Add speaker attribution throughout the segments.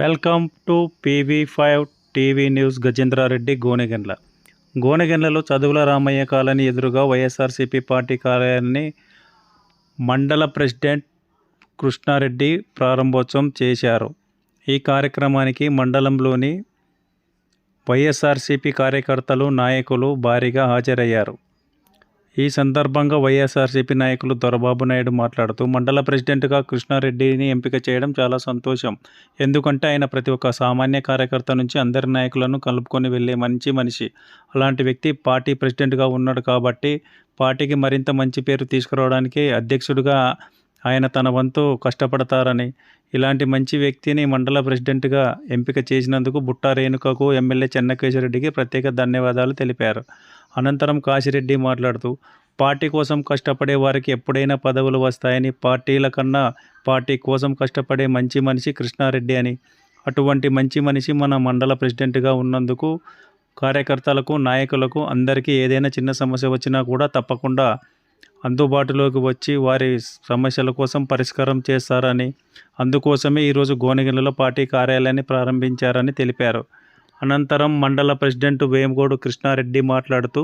Speaker 1: Welcome to PV five TV news Gajendra Reddy Gonegandla. గోనెగండ్లలో చదువుల Ramayya colony ఎదురుగా YSRCP party కార్యాలయాన్ని మండల ప్రెసిడెంట్ కృష్ణారెడ్డి ప్రారంభోత్సవం చేశారు. ఈ కార్యక్రమానికి మండలంలోని వైఎస్ఆర్సీపీ కార్యకర్తలు నాయకులు భారీగా హాజరయ్యారు. ఈ సందర్భంగా వైఎస్ఆర్సీపీ నాయకులు దొరబాబు నాయుడు మాట్లాడుతూ మండల ప్రెసిడెంట్గా కృష్ణారెడ్డిని ఎంపిక చేయడం చాలా సంతోషం. ఎందుకంటే ఆయన ప్రతి ఒక్క సామాన్య కార్యకర్త నుంచి అందరి నాయకులను కలుపుకొని వెళ్ళే మంచి మనిషి. అలాంటి వ్యక్తి పార్టీ ప్రెసిడెంట్గా ఉన్నాడు కాబట్టి పార్టీకి మరింత మంచి పేరు తీసుకురావడానికి అధ్యక్షుడిగా ఆయన తన వంతు కష్టపడతారని ఇలాంటి మంచి వ్యక్తిని మండల ప్రెసిడెంట్గా ఎంపిక చేసినందుకు బుట్టా రేణుకకు ఎమ్మెల్యే చెన్నకేశ్వరరెడ్డికి ప్రత్యేక ధన్యవాదాలు తెలిపారు. అనంతరం కాశిరెడ్డి మాట్లాడుతూ పార్టీ కోసం కష్టపడే వారికి ఎప్పుడైనా పదవులు వస్తాయని పార్టీల కన్నా పార్టీ కోసం కష్టపడే మంచి మనిషి కృష్ణారెడ్డి అని. అటువంటి మంచి మనిషి మన మండల ప్రెసిడెంట్గా ఉన్నందుకు కార్యకర్తలకు నాయకులకు అందరికీ ఏదైనా చిన్న సమస్య వచ్చినా కూడా తప్పకుండా అందుబాటులోకి వచ్చి వారి సమస్యల కోసం పరిష్కారం చేస్తారని అందుకోసమే ఈరోజు గోనెగండ్లలో పార్టీ కార్యాలయాన్ని ప్రారంభించారని తెలిపారు. అనంతరం మండల ప్రెసిడెంట్ వేమగోడు కృష్ణారెడ్డి మాట్లాడుతూ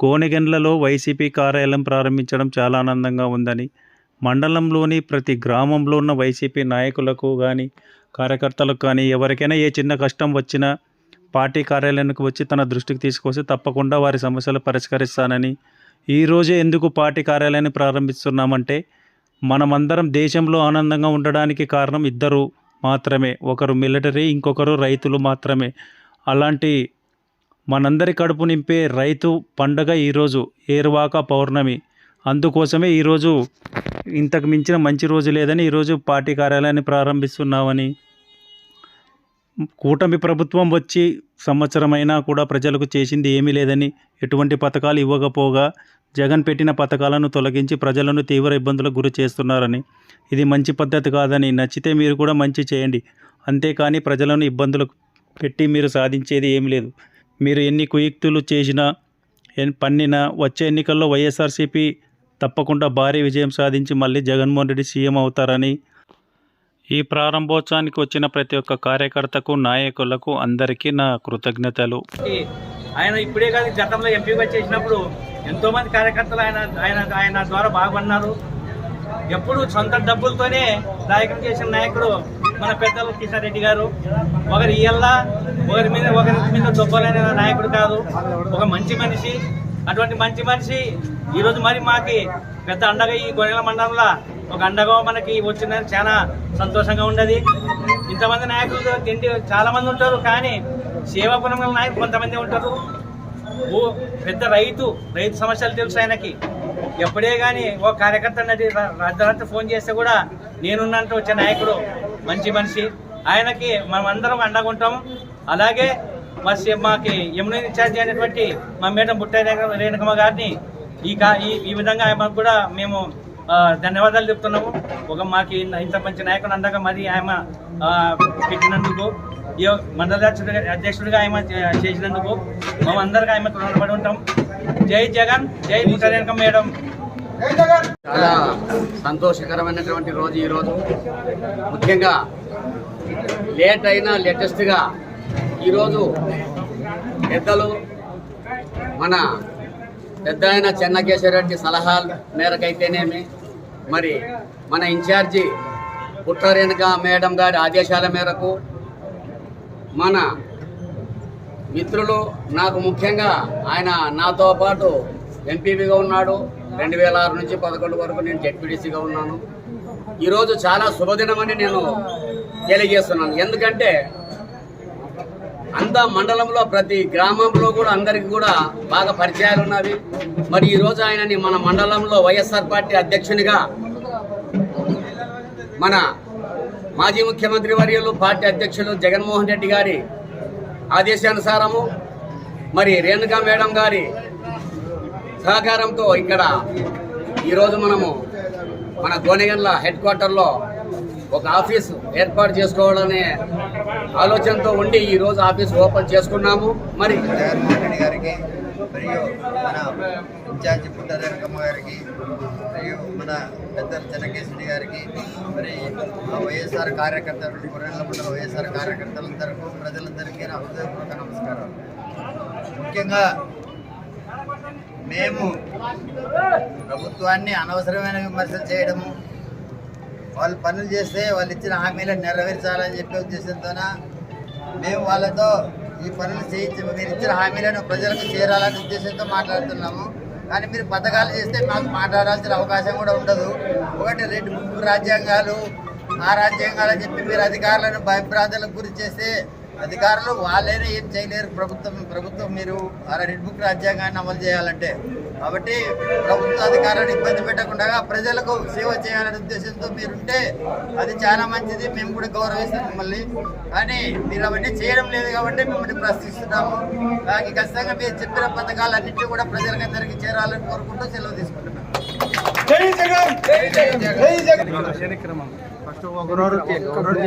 Speaker 1: కోనిగెండ్లలో వైసీపీ కార్యాలయం ప్రారంభించడం చాలా ఆనందంగా ఉందని మండలంలోని ప్రతి గ్రామంలో ఉన్న వైసీపీ నాయకులకు కానీ కార్యకర్తలకు కానీ ఎవరికైనా ఏ చిన్న కష్టం వచ్చినా పార్టీ కార్యాలయానికి వచ్చి తన దృష్టికి తీసుకొస్తే తప్పకుండా వారి సమస్యలు పరిష్కరిస్తానని ఈరోజే ఎందుకు పార్టీ కార్యాలయాన్ని ప్రారంభిస్తున్నామంటే మనమందరం దేశంలో ఆనందంగా ఉండడానికి కారణం ఇద్దరు. మాత్రమే. ఒకరు మిలిటరీ ఇంకొకరు రైతులు మాత్రమే. అలాంటి మనందరి కడుపు నింపే రైతు పండగ ఈరోజు ఏరువాక పౌర్ణమి. అందుకోసమే ఈరోజు ఇంతకు మించిన మంచి రోజు లేదని ఈరోజు పార్టీ కార్యాలయాన్ని ప్రారంభిస్తున్నామని కూటమి ప్రభుత్వం వచ్చి సంవత్సరమైనా కూడా ప్రజలకు చేసింది ఏమీ లేదని ఎటువంటి పథకాలు ఇవ్వకపోగా జగన్ పెట్టిన పథకాలను తొలగించి ప్రజలను తీవ్ర ఇబ్బందులకు గురి చేస్తున్నారని. ఇది మంచి పద్ధతి కాదని నచ్చితే మీరు కూడా మంచి చేయండి. అంతేకాని ప్రజలను ఇబ్బందులకు పెట్టి మీరు సాధించేది ఏమీ లేదు. మీరు ఎన్ని కుయుక్తులు చేసినా పన్నినా వచ్చే ఎన్నికల్లో వైఎస్ఆర్సీపీ తప్పకుండా భారీ విజయం సాధించి మళ్ళీ జగన్మోహన్ రెడ్డి సీఎం అవుతారని ఈ ప్రారంభోత్సవానికి వచ్చిన ప్రతి ఒక్క కార్యకర్తకు నాయకులకు అందరికీ నా కృతజ్ఞతలు.
Speaker 2: ఆయన ఇప్పుడే కాదు గతంలో ఎంపీగా చేసినప్పుడు ఎంతో మంది కార్యకర్తలు ఆయన ఆయన ఆయన ద్వారా బాగుపడినారు. ఎప్పుడు సొంత డబ్బులతోనే నాయకులు చేసిన నాయకుడు మన పెద్దలు కిషన్ రెడ్డి గారు. ఒకరి ఇళ్ళ ఒకరి మీద ఒకరి మీద దొబ్బలైన నాయకుడు కాదు. ఒక మంచి మనిషి. అటువంటి మంచి మనిషి ఈరోజు మరి మాకి పెద్ద అండగా ఈ గొర్రెల మండలంలో ఒక అండగా మనకి వచ్చిందని చాలా సంతోషంగా ఉండదు. ఇంతమంది నాయకులు తిండి చాలా మంది ఉంటారు కానీ సేవాపురంలో నాయకులు కొంతమంది ఉంటారు. ఓ పెద్ద రైతు రైతు సమస్యలు తెలుసు ఆయనకి. ఎప్పుడే కానీ ఓ కార్యకర్త నడి రాత్రి ఫోన్ చేస్తే కూడా నేనున్నంటూ వచ్చే నాయకుడు మంచి మనిషి. ఆయనకి మనం అందరం అండగా ఉంటాం అలాగే మా మాకి యమున ఇన్ఛార్జి అయినటువంటి మా మేడం బుట్టాయి రేణుకమ్మ గారిని ఈ కా ఈ ఈ విధంగా ఆమెకు కూడా మేము ధన్యవాదాలు చెప్తున్నాము. ఒక మాకు ఇంత- మంచి నాయకుడు అందాక మరి ఆమె పెట్టినందుకు ఈ మండల అధ్యక్షుడిగా ఆయన చే- చేసినందుకు మేము అందరికీ ఆయన రుణపడి ఉంటాం. జై జగన్ జై ముసరేనకం మేడం.
Speaker 3: చాలా సంతోషకరమైనటువంటి రోజు ఈరోజు ముఖ్యంగా లేట్ అయినా లేటెస్ట్గా ఈరోజు పెద్దలు మన పెద్ద ఆయన చెన్నకేశ్వరరెడ్డి సలహాల మేరకైతేనేమి. మరి మన ఇన్ఛార్జి పుట్టరేణుక మేడం గారి ఆదేశాల మేరకు మన మిత్రులు నాకు ముఖ్యంగా ఆయన నాతో పాటు ఎంపీపీగా ఉన్నాడు. రెండు వేల ఆరు నుంచి పదకొండు వరకు నేను జెడ్పీడీసీగా ఉన్నాను. ఈరోజు చాలా శుభదినమని నేను తెలియజేస్తున్నాను. ఎందుకంటే అంద మండలంలో ప్రతి గ్రామంలో కూడా అందరికీ కూడా బాగా పరిచయాలు ఉన్నవి. మరి ఈరోజు ఆయనని మన మండలంలో వైఎస్ఆర్ పార్టీ అధ్యక్షునిగా మన మాజీ ముఖ్యమంత్రి వర్యులు పార్టీ అధ్యక్షులు జగన్మోహన్ రెడ్డి గారి ఆదేశానుసారము మరి రేణుకా మేడం గారి సహకారంతో ఇక్కడ ఈరోజు మనము మన గోనెగండ్ల హెడ్ క్వార్టర్లో ఒక ఆఫీస్ ఏర్పాటు చేసుకోవాలనే ఆలోచనతో ఉండి ఈరోజు ఆఫీస్ ఓపెన్ చేసుకున్నాము. మరి
Speaker 4: జగన్మోహన్ రెడ్డి గారికి మరియు మన ఇన్ఛార్జి పుట్టరంగమ్మ గారికి మరియు మన పెద్దలు చెన్నకేశ్వరి గారికి మరి వైఎస్ఆర్ కార్యకర్తలు కొరెళ్ళ మండల వైఎస్ఆర్ కార్యకర్తలందరికీ ప్రజలందరికీ నా హృదయపూర్వక నమస్కారం ముఖ్యంగా మేము ప్రభుత్వాన్ని అనవసరమైన విమర్శలు చేయడము వాళ్ళు పనులు చేస్తే వాళ్ళు ఇచ్చిన హామీలను నెరవేర్చాలని చెప్పే ఉద్దేశంతోన మేము వాళ్ళతో ఈ పనులు చేయించి మీరు ఇచ్చిన హామీలను ప్రజలకు చేరాలనే ఉద్దేశంతో మాట్లాడుతున్నాము. కానీ మీరు పథకాలు చేస్తే మాకు మాట్లాడాల్సిన అవకాశం కూడా ఉండదు. ఒకటి రెండు ముగ్గురు రాజ్యాంగాలు ఆ రాజ్యాంగాలు చెప్పి మీరు అధికారులను భయభ్రాంతులకు గురి చేస్తే అధికారులు వాళ్ళైనా ఏం చేయలేరు. ప్రభుత్వం ప్రభుత్వం మీరు ఆ రెడ్ బుక్ రాజ్యాంగాన్ని అమలు చేయాలంటే. కాబట్టి ప్రభుత్వ అధికారులను ఇబ్బంది పెట్టకుండా ప్రజలకు సేవ చేయాలనే ఉద్దేశంతో మీరుంటే అది చాలా మంచిది. మేము కూడా గౌరవిస్తాం మిమ్మల్ని. కానీ మీరు అవన్నీ చేయడం లేదు కాబట్టి మిమ్మల్ని ప్రశ్నిస్తున్నాము. దానికి ఖచ్చితంగా మీరు చెప్పిన పథకాలన్నింటినీ కూడా ప్రజలకందరికీ చేరాలని కోరుకుంటూ సెలవు తీసుకుంటున్నాం.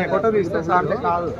Speaker 5: ఫోటో తీస్తే సార్ కాదు.